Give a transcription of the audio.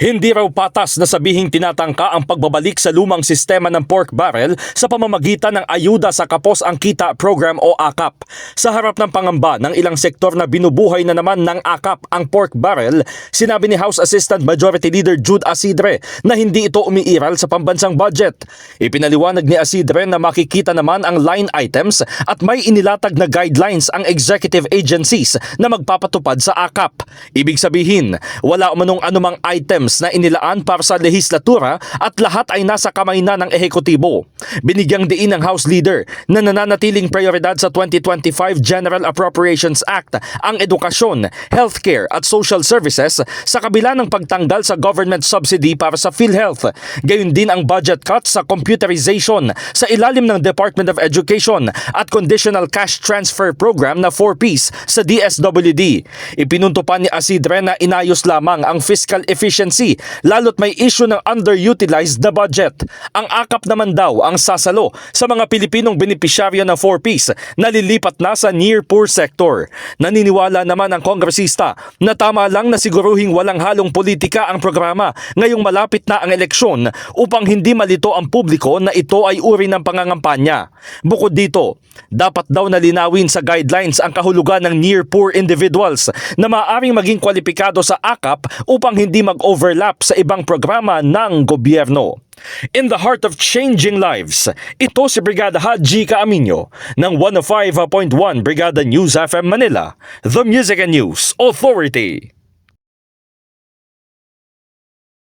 Hindi raw patas na sabihing tinatangka ang pagbabalik sa lumang sistema ng pork barrel sa pamamagitan ng ayuda sa Kapos ang Kita Program o AKAP. Sa harap ng pangamba ng ilang sektor na binubuhay na naman ng AKAP ang pork barrel, sinabi ni House Assistant Majority Leader Jude Asidre na hindi ito umiiral sa pambansang budget. Ipinaliwanag ni Asidre na makikita naman ang line items at may inilatag na guidelines ang executive agencies na magpapatupad sa AKAP. Ibig sabihin, wala umanong anumang items na inilaan para sa lehislatura at lahat ay nasa kamay na ng ehekutibo. Binigyang diin ng House Leader na nananatiling prioridad sa 2025 General Appropriations Act ang edukasyon, healthcare at social services sa kabila ng pagtanggal sa government subsidy para sa PhilHealth. Gayon din ang budget cut sa computerization sa ilalim ng Department of Education at Conditional Cash Transfer Program na 4Ps sa DSWD. Ipinunto pa ni Asidre na inayos lamang ang fiscal efficiency lalo't may issue ng underutilized na budget. Ang akap naman daw ang sasalo sa mga Pilipinong benepisyaryo ng 4Ps na lilipat na sa near poor sector. Naniniwala naman ang kongresista na tama lang na siguruhing walang halong politika ang programa ngayong malapit na ang eleksyon upang hindi malito ang publiko na ito ay uri ng pangangampanya. Bukod dito, dapat daw nalinawin sa guidelines ang kahulugan ng near poor individuals na maaaring maging kwalipikado sa AKAP upang hindi mag-overlap sa ibang programa ng gobyerno. In the heart of changing lives, ito si Brigada Haji Kaaminyo ng 105.1 Brigada News FM Manila, The Music and News Authority.